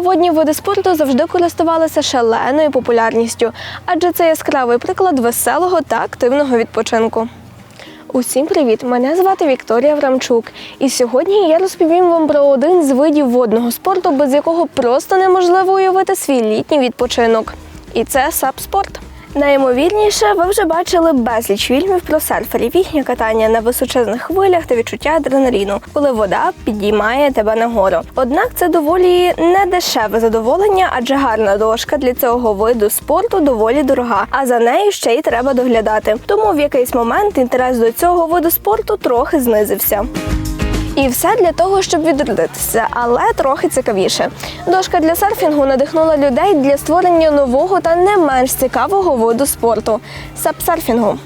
Водні види спорту завжди користувалися шаленою популярністю, адже це яскравий приклад веселого та активного відпочинку. Усім привіт! Мене звати Вікторія Врамчук. І сьогодні я розповім вам про один з видів водного спорту, без якого просто неможливо уявити свій літній відпочинок. І це сапспорт. Найімовірніше, ви вже бачили безліч фільмів про серферів, їхнє катання на височезних хвилях та відчуття адреналіну, коли вода підіймає тебе нагору. Однак це доволі недешеве задоволення, адже гарна дошка для цього виду спорту доволі дорога, а за нею ще й треба доглядати. Тому в якийсь момент інтерес до цього виду спорту трохи знизився. І все для того, щоб відродитися, але трохи цікавіше. Дошка для серфінгу надихнула людей для створення нового та не менш цікавого виду спорту сапсерфінгу.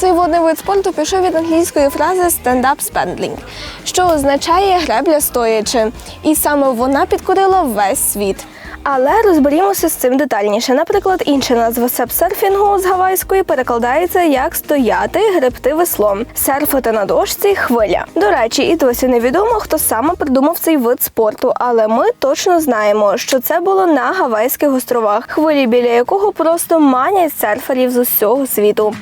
Цей водний вид спорту пішов від англійської фрази stand-up paddling, що означає гребля стоячи, і саме вона підкорила весь світ. Але розберімося з цим детальніше. Наприклад, інша назва сапсерфінгу з гавайської перекладається як стояти, гребти веслом, серфити на дошці, хвиля. До речі, і досі невідомо, хто саме придумав цей вид спорту, але ми точно знаємо, що це було на Гавайських островах, хвилі біля якого просто манять серферів з усього світу.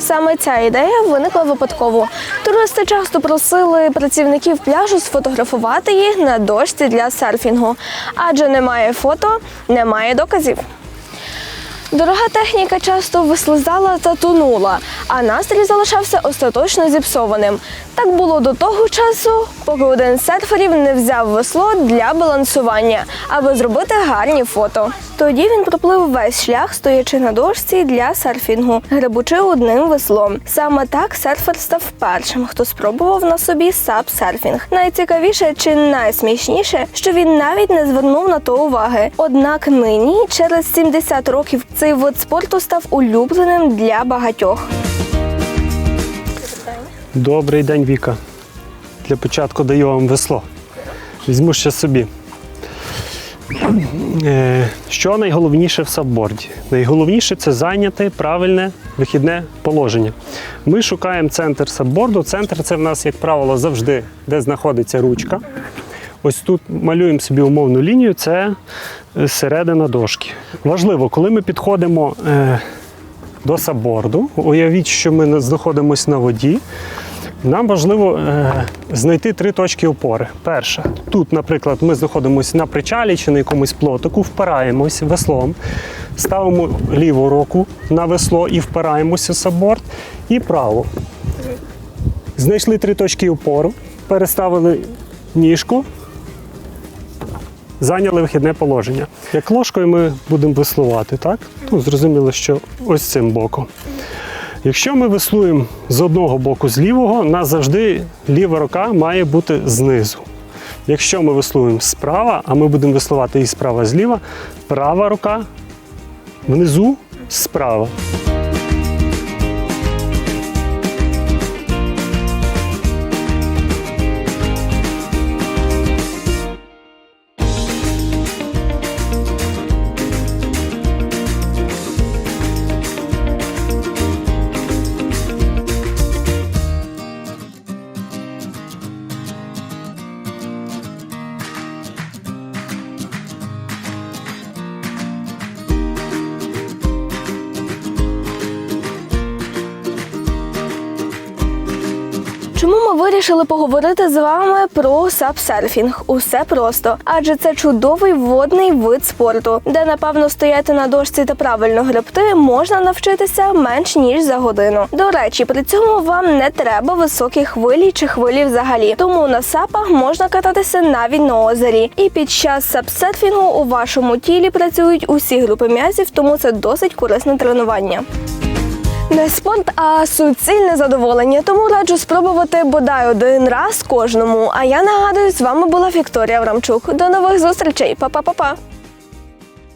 Саме ця ідея виникла випадково. Туристи часто просили працівників пляжу сфотографувати їх на дошці для серфінгу, адже немає фото, немає доказів. Дорога техніка часто вислизала та тонула, а настрій залишався остаточно зіпсованим. Так було до того часу, поки один з серферів не взяв весло для балансування, аби зробити гарні фото. Тоді він проплив весь шлях, стоячи на дошці для серфінгу, гребучи одним веслом. Саме так серфер став першим, хто спробував на собі сап-серфінг. Найцікавіше чи найсмішніше, що він навіть не звернув на то уваги. Однак нині, через 70 років, цей вид спорту став улюбленим для багатьох. Добрий день, Віка. Для початку даю вам весло. Візьму ще собі. Е, Що найголовніше в сабборді? Найголовніше це зайняти правильне вихідне положення. Ми шукаємо центр сабборду. Центр це в нас, як правило, завжди, де знаходиться ручка. Ось тут малюємо собі умовну лінію, це е, середина дошки. Важливо, коли ми підходимо е, до сабборду, уявіть, що ми знаходимося на воді. Нам важливо е, знайти три точки опори. Перша, тут, наприклад, ми знаходимося на причалі чи на якомусь плотику, впираємось веслом, ставимо ліву руку на весло і впираємося в сабборд, і праву. Знайшли три точки опору, переставили ніжку, зайняли вихідне положення. Як ложкою ми будемо веслувати, так? Ну, зрозуміло, що ось цим боком. Якщо ми веслуємо з одного боку з лівого, нас завжди ліва рука має бути знизу. Якщо ми веслуємо справа, а ми будемо веслувати і справа зліва, права рука внизу справа. Чому ми вирішили поговорити з вами про сапсерфінг? Усе просто, адже це чудовий водний вид спорту, де напевно стояти на дошці та правильно гребти можна навчитися менш ніж за годину. До речі, при цьому вам не треба високі хвилі чи хвилі взагалі. Тому на сапах можна кататися навіть на озері. І під час сапсерфінгу у вашому тілі працюють усі групи м'язів, тому це досить корисне тренування. Не спорт, а суцільне задоволення. Тому раджу спробувати бодай один раз кожному. А я нагадую, з вами була Вікторія Врамчук. До нових зустрічей. Па-па-па-па!